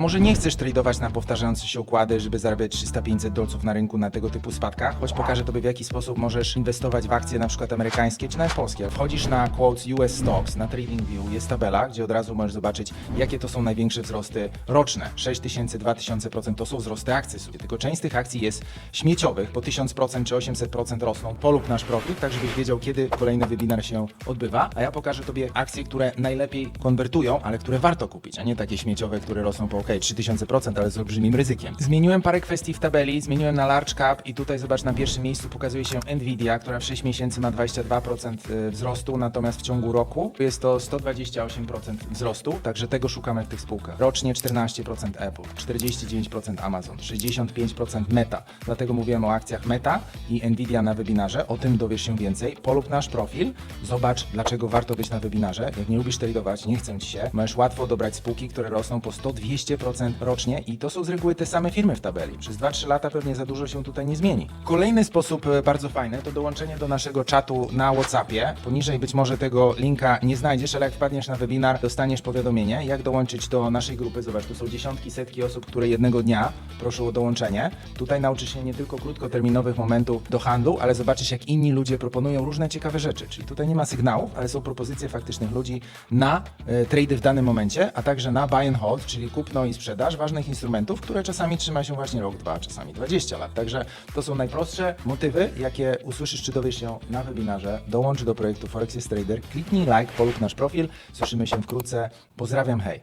Może nie chcesz tradować na powtarzające się układy, żeby zarabiać 300-500 dolców na rynku na tego typu spadkach, choć pokażę Tobie w jaki sposób możesz inwestować w akcje na przykład amerykańskie czy nawet polskie. Wchodzisz na quotes US Stocks, na TradingView, jest tabela, gdzie od razu możesz zobaczyć jakie to są największe wzrosty roczne. 6000, 2000% to są wzrosty akcji tylko część z tych akcji jest śmieciowych, po 1000% czy 800% rosną. Polub nasz profil, tak żebyś wiedział kiedy kolejny webinar się odbywa, a ja pokażę Tobie akcje, które najlepiej konwertują, ale które warto kupić, a nie takie śmieciowe, które rosną po ok, 3000%, ale z olbrzymim ryzykiem. Zmieniłem parę kwestii w tabeli, zmieniłem na large cap i tutaj zobacz na pierwszym miejscu pokazuje się Nvidia, która w 6 miesięcy ma 22% wzrostu, natomiast w ciągu roku jest to 128% wzrostu, także tego szukamy w tych spółkach. Rocznie 14% Apple, 49% Amazon, 65% Meta. Dlatego mówiłem o akcjach Meta i Nvidia na webinarze. O tym dowiesz się więcej. Polub nasz profil, zobacz dlaczego warto być na webinarze. Jak nie lubisz tradować, nie chcę ci się, możesz łatwo dobrać spółki, które rosną po 100-200% rocznie i to są z reguły te same firmy w tabeli. Przez 2-3 lata pewnie za dużo się tutaj nie zmieni. Kolejny sposób e, bardzo fajny to dołączenie do naszego czatu na WhatsAppie. Poniżej być może tego linka nie znajdziesz, ale jak wpadniesz na webinar, dostaniesz powiadomienie, jak dołączyć do naszej grupy. Zobacz, tu są dziesiątki, setki osób, które jednego dnia proszą o dołączenie. Tutaj nauczysz się nie tylko krótkoterminowych momentów do handlu, ale zobaczysz, jak inni ludzie proponują różne ciekawe rzeczy. Czyli tutaj nie ma sygnałów, ale są propozycje faktycznych ludzi na e, trady w danym momencie, a także na buy and hold, czyli kupno i sprzedaż ważnych instrumentów, które czasami trzyma się właśnie rok, dwa, czasami 20 lat. Także to są najprostsze motywy, jakie usłyszysz czy dowiesz się na webinarze. Dołącz do projektu Forex jest Trader, kliknij like, polub nasz profil. Słyszymy się wkrótce. Pozdrawiam, hej!